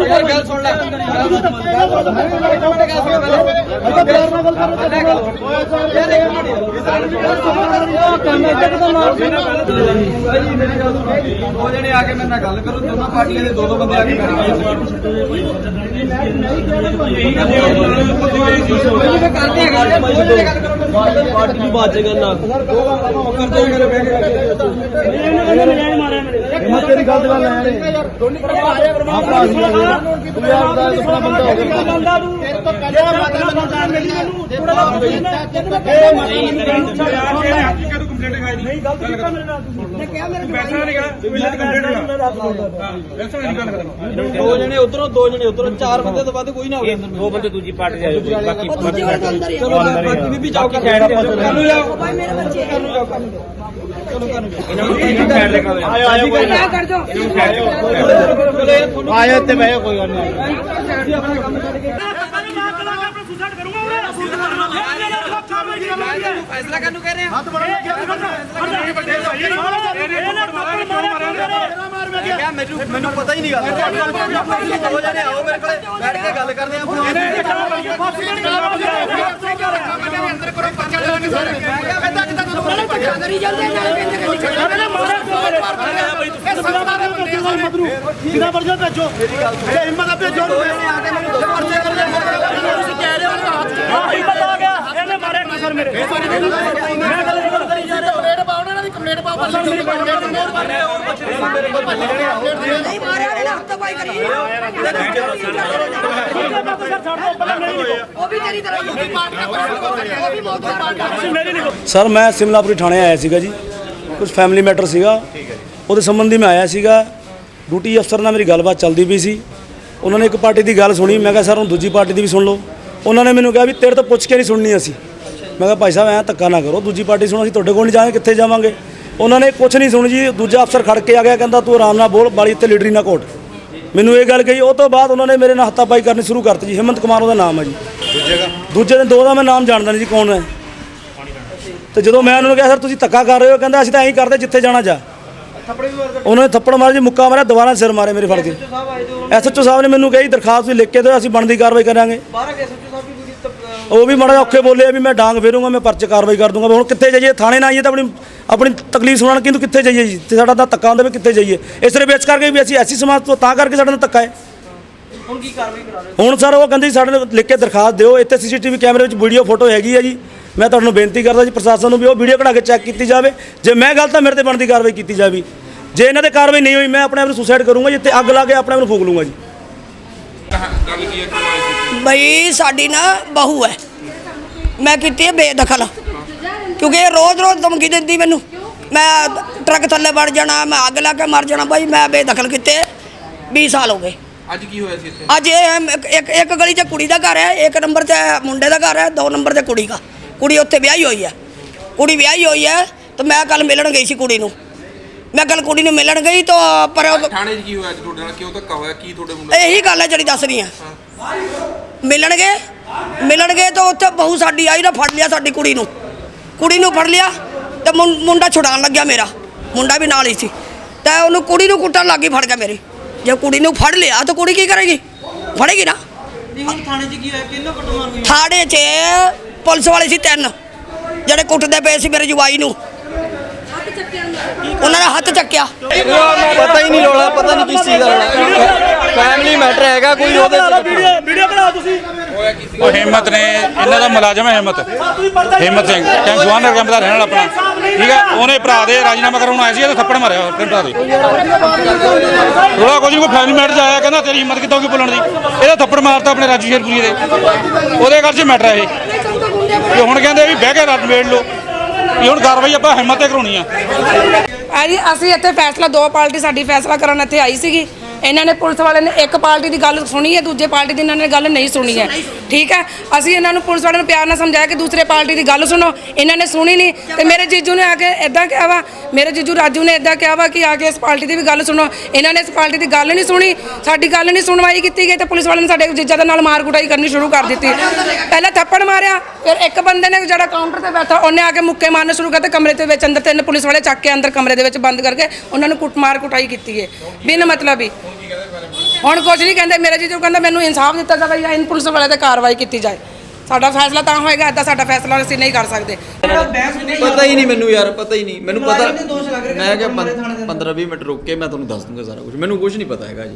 ਯਾਰ ਗੱਲ ਸੁਣ ਲੈ। ਦੋ ਜਣੇ ਆ ਕੇ ਮੇਰੇ ਨਾਲ ਗੱਲ ਕਰੋ ਦੋਨੋਂ ਪਾਰਟੀਆਂ ਦੇ ਦੋ ਦੋ ਬੰਦੇ ਆ ਕੇ ਗੱਲ ਕਰੋ ਪਾਰਟੀ ਦੀ ਬਾਤ ਜਗਾ ਨਾ ਕਰਦੇ ਆ ਬਹਿ ਕੇ ਮੈਂ ਤੇਰੀ ਗੱਲ ਦਾ ਲੈ ਰਹੇ ਆਪਣਾ ਤੂੰ ਯਾਰ ਦਾ ਆਪਣਾ ਬੰਦਾ ਹੋ ਗਿਆ ਦੋ ਜਣੇ ਉਧਰੋਂ, ਦੋ ਜਣੇ ਉਧਰੋਂ, ਚਾਰ ਬੰਦੇ ਤੋਂ ਵੱਧ ਕੋਈ ਨਾ ਹੋਵੇ। ਦੋ ਬੰਦੇ ਦੂਜੀ ਪਾਰਟੀ ਦੇ ਆਏ ਬਾਕੀ ਬਾਕੀ ਚਲੋ ਬਾਕੀ ਬੀਬੀ ਜਾਓ ਕਰ ਨੂੰ ਜਾਓ ਭਾਈ ਮੇਰੇ ਬੱਚੇ ਕਰ ਨੂੰ ਜਾਓ ਕਰ ਨੂੰ ਚਲੋ ਕਰ ਨੂੰ ਇਹਨਾਂ ਨੂੰ ਸਾਈਡ ਲੈ ਕੇ ਆਓ ਆਇਓ ਆਇਓ ਕੋਈ ਕਿਆ ਕਰ ਦੋ ਆਇਆ ਤੇ ਬਹਿ ਕੋਈ ਗੱਲ ਨਹੀਂ ਆਪਣਾ ਕੰਮ ਛੱਡ ਕੇ ਫੈਸਲਾ ਕਰਨ ਨੂੰ ਕਹਿ ਰਹੇ ਆ ਮੈਂ ਕਿਹਾ ਮੈਨੂੰ ਮੈਨੂੰ ਪਤਾ ਹੀ ਨਹੀਂ ਗੱਲ ਦੋ ਜਣੇ ਆਓ ਮੇਰੇ ਕੋਲੇ ਬੈਠ ਕੇ ਗੱਲ ਕਰਦੇ ਆ ਕਰੀ ਜਾਂਦੇ ਨਾਲ ਪਿੰਡ ਗੱਡੀ ਕਿਹਦਾ ਵਰਜਾ ਭੇਜੋ ਇਹ ਹਿੰਮਤ ਆ ਭੇਜੋ ਦੋ ਜਣੇ ਆ ਕੇ ਮੈਨੂੰ ਦੋ ਪਰਚੇ ਕਰ ਤੁਸੀਂ ਕਹਿ ਰਹੇ ਹੋ ਹਿੰਮਤ ਮਾਰੇ। ਮੇਰੇ ਮੈਂ ਗੱਲ ਨਹੀਂ ਕਰੀ ਜਾ ਰਿਹਾ ਨਹੀਂ ਮਾਰਿਆ ਨੇ। ਹੱਥ ਪਾਈ ਕਰੀ। ਉਹ ਵੀ ਤੇਰੀ ਤਰ੍ਹਾਂ ਹੀ ਹੈ। ਉਹ ਵੀ ਬਹੁਤ ਮਾਰਦਾ ਸਰ ਮੈਂ ਸਿਮਲਾਪੁਰੀ ਥਾਣੇ ਆਇਆ ਸੀਗਾ ਜੀ। ਕੁਝ ਫੈਮਿਲੀ ਮੈਟਰ ਸੀਗਾ। ਉਹਦੇ ਸੰਬੰਧੀ ਮੈਂ ਆਇਆ ਸੀਗਾ। ਡਿਊਟੀ ਅਫਸਰ ਨਾਲ ਮੇਰੀ ਗੱਲਬਾਤ ਚੱਲਦੀ ਪਈ ਸੀ। ਉਹਨਾਂ ਨੇ ਇੱਕ ਪਾਰਟੀ ਦੀ ਗੱਲ ਸੁਣੀ। ਮੈਂ ਕਿਹਾ ਸਰ ਹੁਣ ਦੂਜੀ ਪਾਰਟੀ ਦੀ ਵੀ ਸੁਣ ਲਓ। ਉਹਨਾਂ ਨੇ ਮੈਨੂੰ ਕਿਹਾ ਵੀ ਤੇਰੇ ਤੋਂ ਪੁੱਛ ਕੇ ਨਹੀਂ ਸੁਣਨੀ ਅਸੀਂ। ਮੈਂ ਕਿਹਾ ਭਾਈ ਸਾਹਿਬ ਐਂ ਧੱਕਾ ਨਾ ਕਰੋ ਦੂਜੀ ਪਾਰਟੀ ਸੁਣੋ ਅਸੀਂ ਤੁਹਾਡੇ ਕੋਲ ਨਹੀਂ ਜਾਵਾਂਗੇ ਕਿੱਥੇ ਜਾਵਾਂਗੇ? ਉਹਨਾਂ ਨੇ ਕੁਝ ਨਹੀਂ ਸੁਣੀ ਜੀ ਦੂਜਾ ਅਫਸਰ ਖੜ ਕੇ ਆ ਗਿਆ ਕਹਿੰਦਾ ਤੂੰ ਆਰਾਮ ਨਾਲ ਬੋਲ ਬਾਲੀ ਇੱਥੇ ਲੀਡਰੀ ਨਾ ਕੋਟ। ਮੈਨੂੰ ਇਹ ਗੱਲ ਕਹੀ ਉਹ ਤੋਂ ਬਾਅਦ ਉਹਨਾਂ ਨੇ ਮੇਰੇ ਨਾਲ ਹੱਥਾਪਾਈ ਕਰਨੀ ਸ਼ੁਰੂ ਕਰਤੀ ਜੀ ਹਿੰਮਤ ਕੁਮਾਰ ਉਹਦਾ ਨਾਮ ਹੈ ਜੀ। ਦੂਜੇ ਦਿਨ ਦੋ ਦਾ ਮੈਂ ਨਾਮ ਜਾਣਦਾ ਨਹੀਂ ਜੀ ਕੌਣ ਹੈ। ਤੇ ਜਦੋਂ ਮੈਂ ਉਹਨਾਂ ਨੂੰ ਕਿਹਾ ਸਰ ਤੁਸੀਂ ਧੱਕਾ ਕਰ ਰਹੇ ਹੋ ਕਹਿੰਦਾ ਅਸੀਂ ਤਾਂ ਐਂ ਹੀ ਕਰਦੇ ਜਿੱਥੇ ਜਾਣਾ ਜਾ। ਉਹਨਾਂ ਨੇ ਥੱਪੜ ਮਾਰਿਆ ਜੀ ਮੁੱਕਾ ਮਾਰਿਆ ਦੁਬਾਰਾ ਸਿਰ ਮਾਰੇ ਮੇਰੇ ਫੜ ਕੇ। ਐਸਐਚਓ ਸਾਹਿਬ ਨੇ ਮੈਨੂੰ ਕਹੀ ਦਰਖਾਸਤ ਵੀ ਲਿਖ ਕੇ ਦਿਓ ਅਸੀਂ ਬਣਦੀ ਕਾਰਵਾਈ ਕਰਾਂਗੇ ਬਾਹਰ ਕੇ ਸੱਚੂ ਸਾਹਿਬ ਵੀ ਪੂਰੀ ਤਪ- ਉਹ ਵੀ ਮਾੜਾ ਜਿਹਾ ਔਖੇ ਬੋਲੇ ਵੀ ਮੈਂ ਡਾਂਗ ਫੇਰੂੰਗਾ ਮੈਂ ਪਰਚੇ ਕਾਰਵਾਈ ਕਰ ਦੂੰਗਾ ਹੁਣ ਕਿੱਥੇ ਜਾਈਏ? ਥਾਣੇ ਨਾ ਆਈਏ ਤਾਂ ਆਪਣੀ ਆਪਣੀ ਤਕਲੀਫ ਸੁਣਾਉਣ ਕਿੰਤੂ ਕਿੱਥੇ ਜਾਈਏ ਜੀ? ਤੇ ਸਾਡਾ ਤਾਂ ਧੱਕਾ ਹੁੰਦਾ ਵੀ ਕਿੱਥੇ ਜਾਈਏ? ਇਸ ਤਰ੍ਹਾਂ ਵੇਚ ਕਰਕੇ ਵੀ ਅਸੀਂ ਐਸੀ ਸਮਾਜ ਤੋਂ ਤਾਂ ਕਰਕੇ ਸਾਡਾ ਨਾਲ ਧੱਕਾ ਹੈ। ਹੁਣ ਕੀ ਕਾਰਵਾਈ ਕਰਾ ਰਹੇ ਹੁਣ ਸਰ ਉਹ ਕਹਿੰਦੇ ਜੀ ਸਾਡੇ ਨਾਲ ਲਿਖ ਕੇ ਦਰਖਾਸਤ ਦਿਓ ਇੱਥੇ ਸੀਸੀਟੀਵੀ ਕੈਮਰੇ ਵਿੱਚ ਵੀਡੀਓ ਫੋਟੋ ਹੈਗੀ ਹੈ ਜੀ। ਮੈਂ ਤੁਹਾਨੂੰ ਬੇਨਤੀ ਕਰਦਾ ਜੀ ਪ੍ਰਸ਼ਾਸਨ ਨੂੰ ਵੀ ਉਹ ਵੀਡੀਓ ਕਢਾ ਕੇ ਚੈੱਕ ਕੀਤੀ ਜਾਵੇ। ਜੇ ਮੈਂ ਗਲਤ ਤਾਂ ਮੇਰੇ ਤੇ ਬਣਦੀ ਕਾਰਵਾਈ ਕੀਤੀ ਜਾਵੇ। ਜੇ ਇਹਨਾਂ ਤੇ ਕਾਰਵਾਈ ਨਹੀਂ ਹੋਈ ਮੈਂ ਆਪਣੇ ਆਪ ਨੂੰ ਸੁਸਾਈਡ ਕਰੂੰਗਾ ਜਿੱਥੇ ਅੱਗ ਲਾ ਕੇ ਆਪਣੇ ਆਪ ਨੂੰ ਫੂਕ ਲੂੰਗਾ ਜੀ। ਬਈ ਸਾਡੀ ਨਾ ਬਹੂ ਹੈ। ਮੈਂ ਕੀਤੀ ਹੈ ਬੇਦਖਲ। ਕਿਉਂਕਿ ਇਹ ਰੋਜ਼-ਰੋਜ਼ ਧਮਕੀ ਦਿੰਦੀ ਮੈਨੂੰ। ਮੈਂ ਟਰੱਕ ਥੱਲੇ ਵੜ ਜਾਣਾ ਮੈਂ ਅੱਗ ਲਾ ਕੇ ਮਰ ਜਾਣਾ। ਬਈ ਮੈਂ ਬੇਦਖਲ ਕੀਤੇ 20 ਸਾਲ ਹੋ ਗਏ। ਅੱਜ ਕੀ ਹੋਇਆ ਸੀ ਇੱਥੇ? ਅੱਜ ਇਹ ਇੱਕ- ਇੱਕ ਗਲੀ 'ਚ ਕੁੜੀ ਦਾ ਘਰ ਹੈ ਇੱਕ ਨੰਬਰ ਤੇ ਮੁੰਡੇ ਦਾ ਘਰ ਹੈ ਦੋ ਨੰਬਰ ਤੇ ਕੁੜੀ ਦਾ। ਕੁੜੀ ਉੱਥੇ ਵਿਆਹੀ ਹੋਈ ਹੈ। ਕੁੜੀ ਵਿਆਹੀ ਹੋਈ ਹੈ ਤੇ ਮੈਂ ਕੱਲ ਮਿਲਣ ਗਈ ਸੀ ਕੁੜੀ ਨੂੰ। ਮੈਂ ਕੱਲ ਕੁੜੀ ਨੂੰ ਮਿਲਣ ਗਈ ਤਾਂ ਪਰ ਥਾਣੇ 'ਚ ਕੀ ਹੋਇਆ ਤੁਹਾਡੇ ਨਾਲ? ਕਿਉਂ ਧੱਕਾ ਹੋਇਆ? ਕੀ ਤੁਹਾਡੇ ਮੁੰਡੇ ਇਹੀ ਗੱਲ ਹੈ ਜਿਹੜੀ ਦੱਸ ਰਹੀ ਆ ਮਿਲਣਗੇ? ਮਿਲਣਗੇ ਤਾਂ ਉੱਥੇ ਬਹੂ ਸਾਡੀ ਆਈ ਨਾ ਫੜ ਲਿਆ ਸਾਡੀ ਕੁੜੀ ਨੂੰ। ਕੁੜੀ ਨੂੰ ਫੜ ਲਿਆ ਤੇ ਮੁੰਡਾ ਛੁਡਾਉਣ ਲੱਗਿਆ ਮੇਰਾ। ਮੁੰਡਾ ਵੀ ਨਾਲ ਹੀ ਸੀ। ਤੇ ਉਹਨੂੰ ਕੁੜੀ ਨੂੰ ਕੁੱਟਣ ਲੱਗੀ ਫੜ ਕੇ ਮੇਰੀ। ਜੇ ਕੁੜੀ ਨੂੰ ਫੜ ਲਿਆ ਤਾਂ ਕੁੜੀ ਕੀ ਕਰੇਗੀ? ਫੜੇਗੀ ਨਾ। ਥਾਣੇ 'ਚ ਕੀ ਹੋਇਆ? ਕਿੰਨਾ ਕੁੱਟਮਾਰ ਹੋਈ? ਥਾੜੇ 'ਚ ਪੁਲਿਸ ਵਾਲੇ ਸੀ ਤਿੰਨ। ਜਿਹੜੇ ਕੁੱਟਦੇ ਪਏ ਸੀ ਮੇਰੇ ਜਵਾਈ ਨੂੰ। ਉਹਨਾਂ ਨੇ ਹੱਥ ਚੱਕਿਆ। ਪਤਾ ਹੀ ਨਹੀਂ ਰੋਲਾ ਪਤਾ ਨਹੀਂ ਕਿਸ ਚੀਜ਼ ਦਾ ਫੈਮਿਲੀ ਮੈਟਰ ਹੈਗਾ ਕੋਈ ਉਹਦੇ ਵੀਡੀਓ ਕਢਾਓ ਤੁਸੀਂ। ਉਹ ਹਿੰਮਤ ਨੇ ਇਹਨਾਂ ਦਾ ਮੁਲਾਜ਼ਮ ਹੈ ਹਿੰਮਤ। ਹਿੰਮਤ ਸਿੰਘ ਕੈਂਪ ਜਵਾਨਰ ਕੈਂਪ ਦਾ ਰਹਿਣ ਵਾਲਾ ਆਪਣਾ। ਠੀਕ ਹੈ ਉਹਨੇ ਭਰਾ ਦੇ ਰਾਜੀਨਾਮਾ ਕਰਾਉਣ ਆਇਆ ਸੀ ਇਹਦੇ ਥੱਪੜ ਮਾਰਿਆ ਆਪਣੇ ਭਰਾ ਦੇ। ਰੋਲਾ ਕੁਝ ਕੋਈ ਫੈਮਿਲੀ ਮੈਟਰ 'ਚ ਆਇਆ ਕਹਿੰਦਾ ਤੇਰੀ ਹਿੰਮਤ ਕਿੱਦਾਂ ਹੋਗੀ ਬੋਲਣ ਦੀ? ਇਹਦਾ ਥੱਪੜ ਮਾਰਤਾ ਆਪਣੇ ਰਾਜੂ ਸ਼ੇਰਪੁਰੀ ਦੇ। ਉਹਦੇ ਘਰ 'ਚ ਮੈਟਰ ਹੈ ਇਹ। ਤੇ ਹੁਣ ਕਹਿੰਦੇ ਵੀ ਬਹਿ ਕੇ ਰੱਦ ਵੇੜ ਲਓ। ਇਹ ਹੁਣ ਕਾਰਵਾਈ ਆਪਾਂ ਹਿੰਮਤ ਤੇ ਕਰਾਉਣੀ ਆ। ਆ ਜੀ ਅਸੀਂ ਇੱਥੇ ਫੈਸਲਾ ਦੋ ਪਾਰਟੀ ਸਾਡੀ ਫੈਸਲਾ ਕਰਨ ਇੱਥੇ ਆਈ ਸੀਗੀ। ਇਹਨਾਂ ਨੇ ਪੁਲਿਸ ਵਾਲਿਆਂ ਨੇ ਇੱਕ ਪਾਰਟੀ ਦੀ ਗੱਲ ਸੁਣੀ ਹੈ ਦੂਜੇ ਪਾਰਟੀ ਦੀ ਇਹਨਾਂ ਨੇ ਗੱਲ ਨਹੀਂ ਸੁਣੀ ਹੈ। ਠੀਕ ਹੈ? ਅਸੀਂ ਇਹਨਾਂ ਨੂੰ ਪੁਲਿਸ ਵਾਲਿਆਂ ਨੂੰ ਪਿਆਰ ਨਾਲ ਸਮਝਾਇਆ ਕਿ ਦੂਸਰੇ ਪਾਰਟੀ ਦੀ ਗੱਲ ਸੁਣੋ। ਇਹਨਾਂ ਨੇ ਸੁਣੀ ਨਹੀਂ। ਤੇ ਮੇਰੇ ਜੀਜੂ ਨੇ ਆ ਕੇ ਇਦਾਂ ਕਿਹਾ ਵਾ ਮੇਰੇ ਜੀਜੂ ਰਾਜੂ ਨੇ ਇਦਾਂ ਕਿਹਾ ਵਾ ਕਿ ਆ ਕੇ ਇਸ ਪਾਰਟੀ ਦੀ ਵੀ ਗੱਲ ਸੁਣੋ। ਇਹਨਾਂ ਨੇ ਇਸ ਪਾਰਟੀ ਦੀ ਗੱਲ ਨਹੀਂ ਸੁਣੀ। ਸਾਡੀ ਗੱਲ ਨਹੀਂ ਸੁਣਵਾਈ ਕੀਤੀ ਗਈ ਤੇ ਪੁਲਿਸ ਵਾਲਿਆਂ ਨੇ ਸਾਡੇ ਜੀਜਾ ਦੇ ਨਾਲ ਮਾਰ ਕੁਟਾਈ ਕਰਨੀ ਸ਼ੁਰੂ ਕਰ ਦਿੱਤੀ। ਪਹਿਲਾਂ ਥੱਪੜ ਮਾਰਿਆ ਫਿਰ ਇੱਕ ਬੰਦੇ ਨੇ ਜਿਹੜਾ ਕਾਊਂਟਰ ਤੇ ਬੈਠਾ ਉਹਨੇ ਆ ਕੇ ਮੁੱਕੇ ਮਾਰਨੇ ਸ਼ੁਰੂ ਕਰਤੇ ਕਮਰੇ ਦੇ ਵਿੱਚ ਅੰਦਰ ਤਿੰਨ ਪੁਲਿਸ ਵਾਲੇ ਚੱਕ ਕੇ ਅੰਦਰ ਕਮਰੇ ਦੇ ਵਿੱਚ ਬੰਦ ਕਰਕੇ ਉਹਨਾਂ ਨੂੰ ਕੁੱਟਮਾਰ ਕੁਟਾਈ ਕੀਤੀ ਹੈ ਬਿਨ ਮਤਲਬ ਹੀ। ਹੁਣ ਕੁਝ ਨਹੀਂ ਕਹਿੰਦੇ ਮੇਰੇ ਜੀਜੂ ਕਹਿੰਦਾ ਮੈਨੂੰ ਇਨਸਾਫ ਦਿੱਤਾ ਜਾਵੇ ਜਾਂ ਇਨ ਪੁਲਿਸ ਵਾਲੇ ਤੇ ਕਾਰਵਾਈ ਕੀਤੀ ਜਾਏ। ਸਾਡਾ ਫੈਸਲਾ ਤਾਂ ਹੋਏਗਾ ਏਦਾਂ ਸਾਡਾ ਫੈਸਲਾ ਅਸੀਂ ਨਹੀਂ ਕਰ ਸਕਦੇ। ਪਤਾ ਹੀ ਨਹੀਂ ਮੈਨੂੰ ਯਾਰ ਪਤਾ ਹੀ ਨਹੀਂ। ਮੈਨੂੰ ਪਤਾ ਮੈਂ ਕਿਹਾ 15 20 ਮਿੰਟ ਰੁਕ ਕੇ ਮੈਂ ਤੁਹਾਨੂੰ ਦੱਸ ਦੂੰਗਾ ਸਾਰਾ ਕੁਝ ਮੈਨੂੰ ਕੁਝ ਨਹੀਂ ਪਤਾ ਹੈਗਾ ਜੀ।